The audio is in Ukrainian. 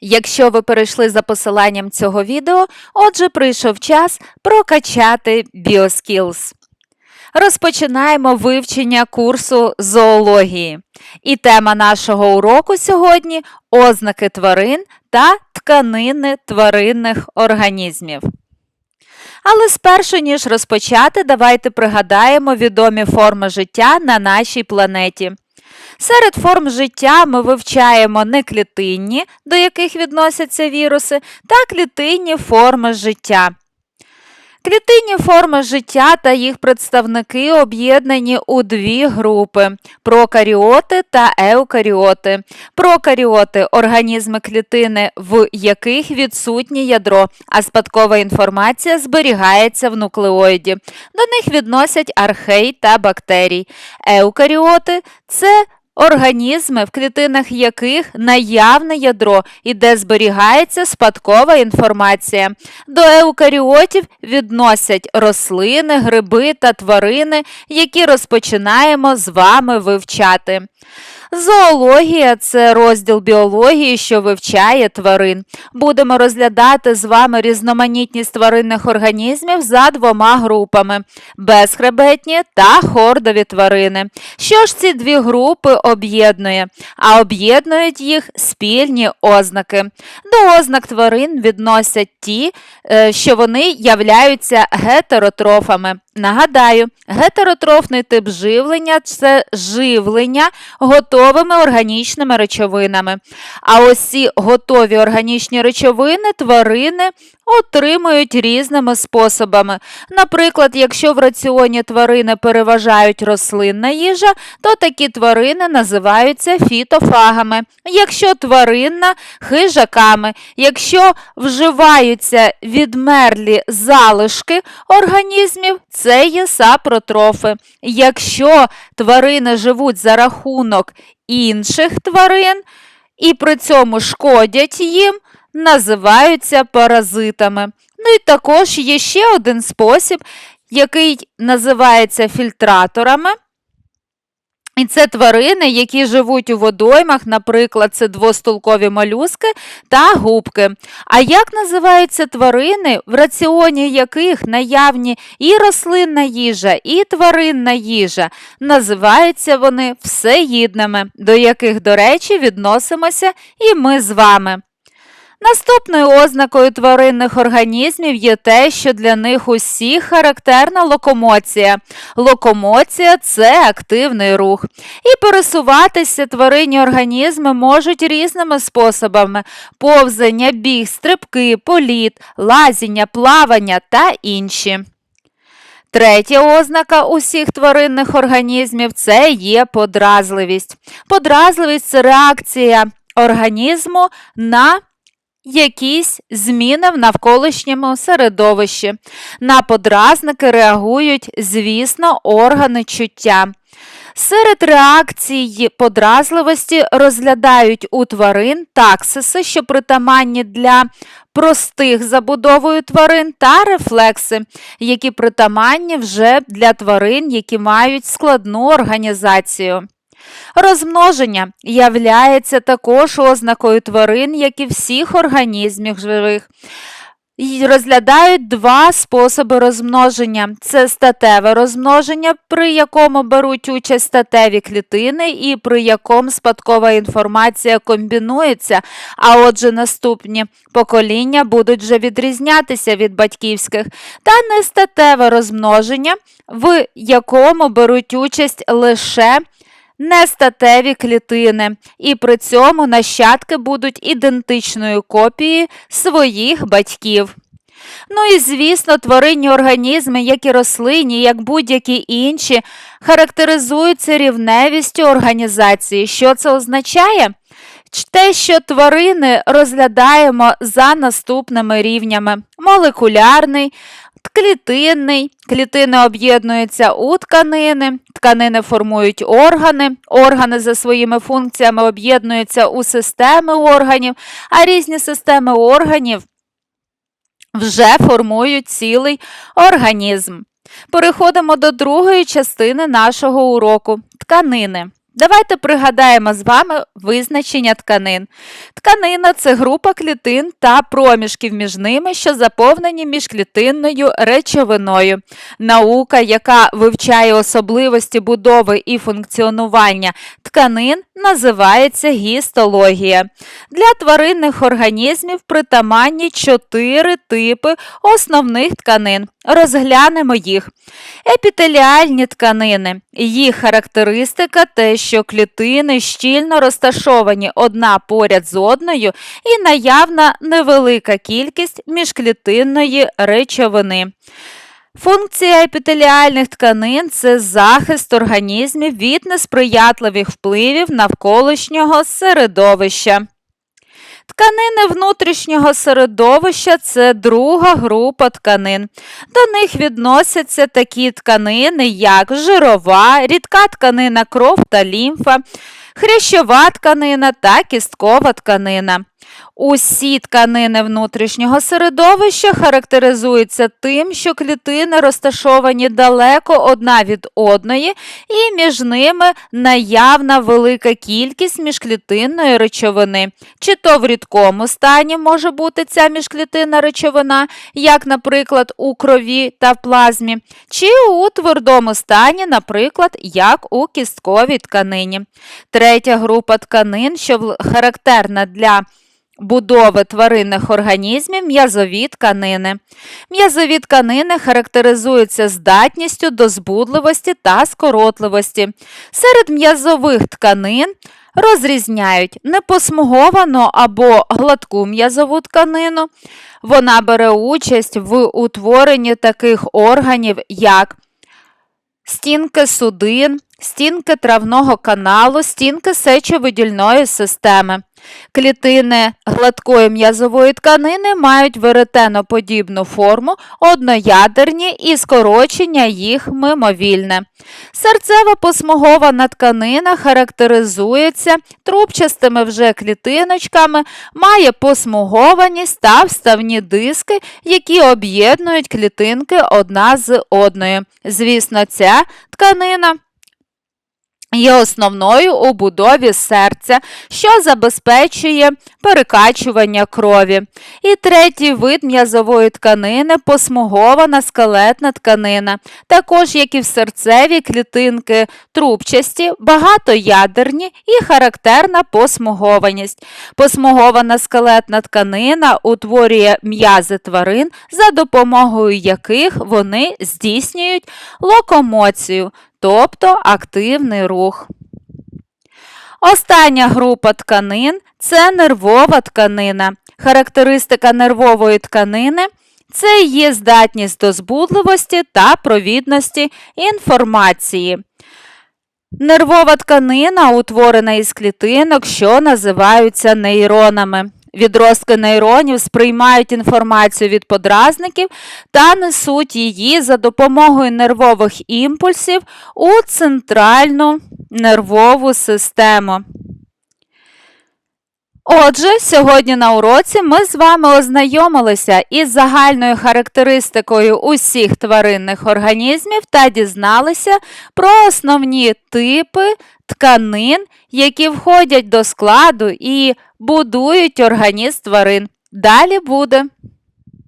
Якщо ви перейшли за посиланням цього відео, отже, прийшов час прокачати BioSkills. Розпочинаємо вивчення курсу зоології. І тема нашого уроку сьогодні ознаки тварин та тканини тваринних організмів. Але спершу, ніж розпочати, давайте пригадаємо відомі форми життя на нашій планеті. Серед форм життя ми вивчаємо неклітинні, до яких відносяться віруси, та клітинні форми життя. Клітинні форми життя та їх представники об'єднані у дві групи прокаріоти та еукаріоти. Прокаріоти організми клітини, в яких відсутнє ядро, а спадкова інформація зберігається в нуклеоїді. До них відносять архей та бактерій. Еукаріоти це Організми, в клітинах яких наявне ядро і де зберігається спадкова інформація. До еукаріотів відносять рослини, гриби та тварини, які розпочинаємо з вами вивчати. Зоологія це розділ біології, що вивчає тварин. Будемо розглядати з вами різноманітність тваринних організмів за двома групами безхребетні та хордові тварини. Що ж ці дві групи об'єднує? А об'єднують їх спільні ознаки. До ознак тварин відносять ті, е, що вони являються гетеротрофами. Нагадаю, гетеротрофний тип живлення це живлення готовими органічними речовинами. А ось ці готові органічні речовини тварини отримують різними способами. Наприклад, якщо в раціоні тварини переважають рослинна їжа, то такі тварини називаються фітофагами. Якщо тваринна хижаками, якщо вживаються відмерлі залишки організмів, це є сапротрофи. Якщо тварини живуть за рахунок інших тварин і при цьому шкодять їм, називаються паразитами. Ну і також є ще один спосіб, який називається фільтраторами. І це тварини, які живуть у водоймах, наприклад, це двостолкові молюски та губки. А як називаються тварини, в раціоні яких наявні і рослинна їжа, і тваринна їжа? Називаються вони всеїдними, до яких, до речі, відносимося і ми з вами. Наступною ознакою тваринних організмів є те, що для них усіх характерна локомоція. Локомоція це активний рух. І пересуватися тваринні організми можуть різними способами: повзання, біг, стрибки, політ, лазіння, плавання та інші. Третя ознака усіх тваринних організмів це є подразливість. Подразливість це реакція організму на якісь зміни в навколишньому середовищі. На подразники реагують, звісно, органи чуття. Серед реакцій подразливості розглядають у тварин таксиси, що притаманні для простих забудовою тварин, та рефлекси, які притаманні вже для тварин, які мають складну організацію. Розмноження являється також ознакою тварин, як і всіх організмів живих. І Розглядають два способи розмноження: це статеве розмноження, при якому беруть участь статеві клітини, і при якому спадкова інформація комбінується, а отже, наступні покоління будуть вже відрізнятися від батьківських, та нестатеве розмноження, в якому беруть участь лише нестатеві клітини, і при цьому нащадки будуть ідентичною копією своїх батьків. Ну і, звісно, тваринні організми, як і рослинні, як будь-які інші, характеризуються рівневістю організації. Що це означає? Те, що тварини розглядаємо за наступними рівнями: молекулярний, клітинний, клітини об'єднуються у тканини, тканини формують органи, органи за своїми функціями об'єднуються у системи органів, а різні системи органів вже формують цілий організм. Переходимо до другої частини нашого уроку тканини. Давайте пригадаємо з вами визначення тканин. Тканина це група клітин та проміжків між ними, що заповнені міжклітинною речовиною. Наука, яка вивчає особливості будови і функціонування тканин, називається гістологія. Для тваринних організмів притаманні чотири типи основних тканин. Розглянемо їх. Епітеліальні тканини. Їх характеристика те, що клітини щільно розташовані одна поряд з одною і наявна невелика кількість міжклітинної речовини. Функція епітеліальних тканин це захист організмів від несприятливих впливів навколишнього середовища. Тканини внутрішнього середовища це друга група тканин. До них відносяться такі тканини, як жирова, рідка тканина кров та лімфа, хрящова тканина та кісткова тканина. Усі тканини внутрішнього середовища характеризуються тим, що клітини розташовані далеко одна від одної, і між ними наявна велика кількість міжклітинної речовини. Чи то в рідкому стані може бути ця міжклітинна речовина, як, наприклад, у крові та плазмі, чи у твердому стані, наприклад, як у кістковій тканині. Третя група тканин, що характерна для будови тваринних організмів м'язові тканини. М'язові тканини характеризуються здатністю до збудливості та скоротливості. Серед м'язових тканин розрізняють непосмуговану або гладку м'язову тканину. Вона бере участь в утворенні таких органів, як стінки судин, стінки травного каналу, стінки сечовидільної системи. Клітини гладкої м'язової тканини мають веретеноподібну форму, одноядерні і скорочення їх мимовільне. Серцева посмугована тканина характеризується трубчастими вже клітиночками, має посмугованість та вставні диски, які об'єднують клітинки одна з одною. Звісно, ця тканина є основною у будові серця, що забезпечує перекачування крові. І третій вид м'язової тканини посмугована скелетна тканина. Також, як і в серцеві клітинки трубчасті, багатоядерні і характерна посмугованість. Посмугована скелетна тканина утворює м'язи тварин, за допомогою яких вони здійснюють локомоцію, тобто активний рух. Остання група тканин це нервова тканина. Характеристика нервової тканини це є здатність до збудливості та провідності інформації. Нервова тканина утворена із клітинок, що називаються нейронами. Відростки нейронів сприймають інформацію від подразників та несуть її за допомогою нервових імпульсів у центральну нервову систему. Отже, сьогодні на уроці ми з вами ознайомилися із загальною характеристикою усіх тваринних організмів та дізналися про основні типи тканин, які входять до складу і будують організм тварин. Далі буде.